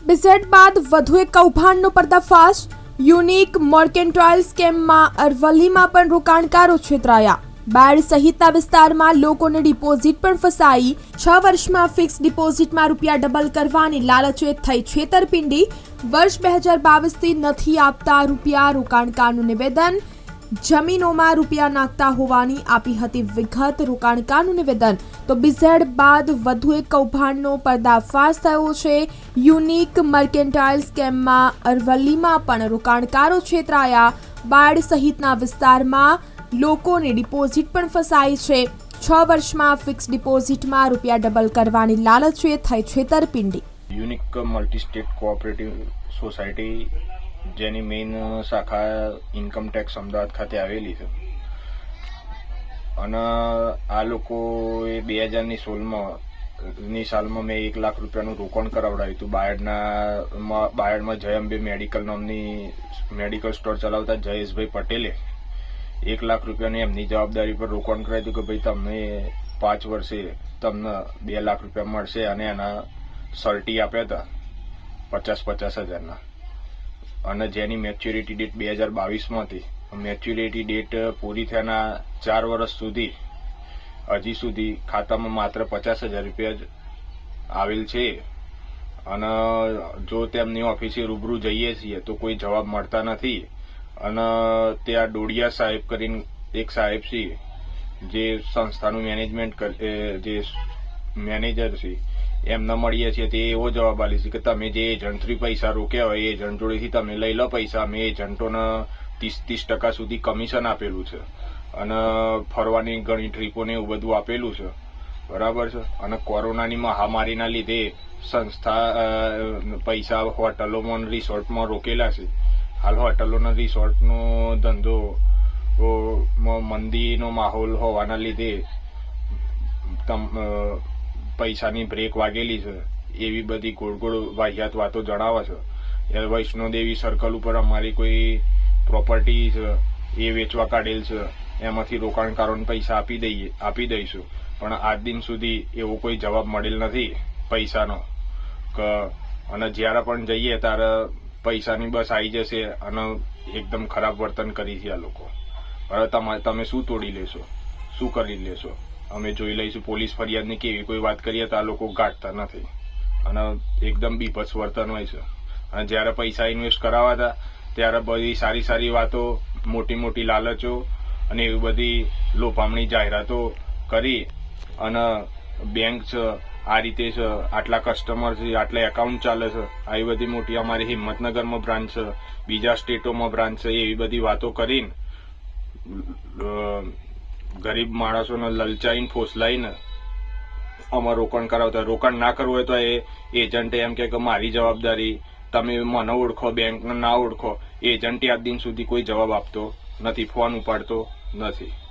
બિઝેટ બાદ વધુ એક કૌભાંડનો પર્દાફાશ યુનિક મર્કેન્ટાઇલ સ્કેમમાં અરવલ્લીમાં પણ રોકાણકારો છેતરાયા બાળ સહિતના વિસ્તારમાં લોકોને ડિપોઝિટ પણ ફસાઈ છ વર્ષમાં ફિક્સ ડિપોઝિટમાં રૂપિયા ડબલ કરવાની લાલચે થઈ છેતરપિંડી વર્ષ બે હજાર બાવીસથી નથી આપતા રૂપિયા રોકાણકારનું નિવેદન જમીનોમાં રૂપિયા નાખતા હોવાની આપી હતી વિગત રોકાણકારનું નિવેદન. તો બિઝેડ બાદ વધુ એક કૌભાંડનો પર્દાફાશ થયો છે. યુનિક મર્કેન્ટાઇલ સ્કેમમાં અરવલ્લીમાં પણ રોકાણકારો છેતરાયા. બાળ સહિતના વિસ્તારમાં લોકોને ડિપોઝિટ પણ ફસાઈ છે. છ વર્ષમાં ફિક્સ ડિપોઝિટમાં રૂપિયા ડબલ કરવાની લાલચે થઈ છેતરપિંડી. Unique multi state cooperative society જેની મેઇન શાખા ઇન્કમ ટેક્સ અમદાવાદ ખાતે આવેલી છે. અને આ લોકોએ બે હજારની સોળમાં, ની સાલમાં મેં એક લાખ રૂપિયાનું રોકાણ કરાવડાવ્યું હતું. બાયડના બાયડમાં જય અંબે મેડિકલ નામની મેડિકલ સ્ટોર ચલાવતા જયેશભાઈ પટેલે એક લાખ રૂપિયાની એમની જવાબદારી પર રોકાણ કરાવ્યું હતું કે ભાઈ તમને પાંચ વર્ષે તમને બે લાખ રૂપિયા મળશે અને એના સર્ટી આપ્યા હતા પચાસ પચાસ હજારના. અને જેની મેચ્યોરિટી ડેટ બે હજાર બાવીસમાં હતી. મેચ્યોરિટી ડેટ પૂરી થયાના ચાર વર્ષ સુધી, હજી સુધી ખાતામાં માત્ર પચાસ હજાર રૂપિયા જ આવેલ છે. અને જો તેમની ઓફિસે રૂબરૂ જઈએ છીએ તો કોઈ જવાબ મળતા નથી. અને ત્યાં ડોડિયા સાહેબ કરીને એક સાહેબ છે, જે સંસ્થાનું મેનેજમેન્ટ જે મેનેજર છે. એમને મળીએ છીએ તે એવો જવાબ આપે છે કે તમે જે એજન્ટથી પૈસા રોક્યા હોય એજન્ટ જોડેથી તમે લઈ લો પૈસા. અમે એજન્ટોને ત્રીસ ત્રીસ ટકા સુધી કમિશન આપેલું છે. અને ફરવાની ઘણી ટ્રીપોને એવું બધું આપેલું છે. બરાબર છે? અને કોરોનાની મહામારીના લીધે સંસ્થા પૈસા હોટલોમાં રિસોર્ટમાં રોકેલા છે. હાલ હોટલોના રિસોર્ટનો ધંધો મંદીનો માહોલ હોવાના લીધે તમ પૈસાની બ્રેક વાગેલી છે. એવી બધી ગોળ ગોળ વાહિયાત વાતો જણાવે છે. વૈષ્ણોદેવી સર્કલ ઉપર અમારી કોઈ પ્રોપર્ટી છે, એ વેચવા કાઢેલ છે, એમાંથી રોકાણકારોને પૈસા આપી દઈએ, આપી દઈશું. પણ આજ દિન સુધી એવો કોઈ જવાબ મળેલ નથી પૈસાનો. કે, અને જ્યારે પણ જઈએ ત્યારે પૈસાની બસ આવી જશે અને એકદમ ખરાબ વર્તન કરી છે આ લોકો. હવે તમે શું તોડી લેશો? શું કરી લેશો? અમે જોઈ લઈશું, પોલીસ ફરિયાદની કેવી કોઈ વાત કરીએ તો આ લોકો ગાંઠતા નથી. અને એકદમ બીભત્સ વર્તન હોય છે. અને જ્યારે પૈસા ઇન્વેસ્ટ કરાવવા હતા, ત્યારે બધી સારી સારી વાતો, મોટી મોટી લાલચો અને એવી બધી લોભામણી જાહેરાતો કરી અને બેંક છે, આ રીતે છે, આટલા કસ્ટમર છે, આટલા એકાઉન્ટ ચાલે છે, આવી બધી મોટી અમારી હિંમતનગરમાં બ્રાન્ચ છે, બીજા સ્ટેટોમાં બ્રાન્ચ છે, એવી બધી વાતો કરીને ગરીબ માણસોને લલચાઈને, ફોસલાઈને આમાં રોકાણ કરાવતા. રોકાણ ના કરવું હોય તો એ એજન્ટે એમ કે મારી જવાબદારી, તમે મને ઓળખો, બેંકને ના ઓળખો, એજન્ટે આજ દિન સુધી કોઈ જવાબ આપતો નથી, ફોન ઉપાડતો નથી.